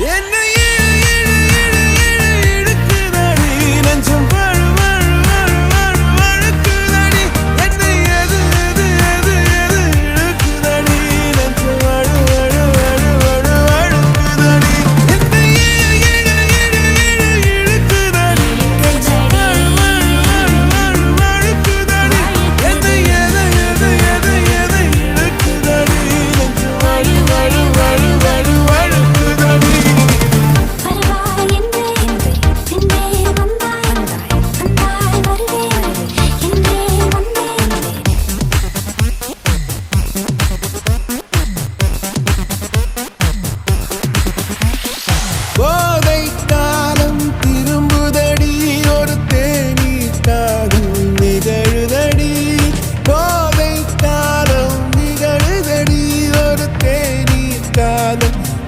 In